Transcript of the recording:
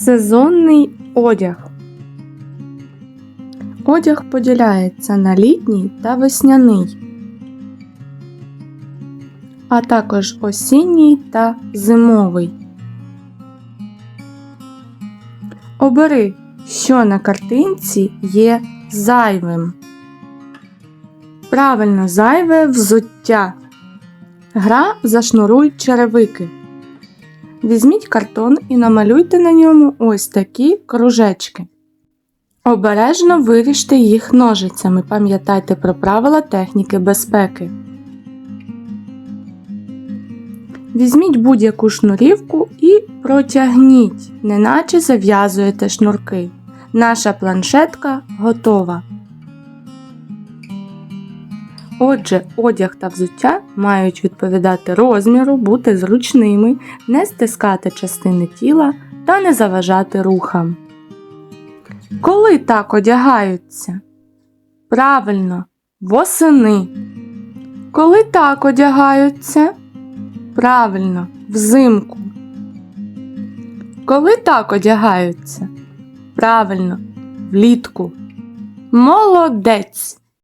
Сезонний одяг. Одяг поділяється на літній та весняний, а також осінній та зимовий. Обери, що на картинці є зайвим. Правильно зайве взуття. Гра зашнуруй черевики. Візьміть картон і намалюйте на ньому ось такі кружечки. Обережно виріжте їх ножицями. Пам'ятайте про правила техніки безпеки. Візьміть будь-яку шнурівку і протягніть, неначе зав'язуєте шнурки. Наша планшетка готова. Отже, одяг та взуття мають відповідати розміру, бути зручними, не стискати частини тіла та не заважати рухам. Коли так одягаються? Правильно, восени. Коли так одягаються? Правильно, взимку. Коли так одягаються? Правильно, влітку. Молодець!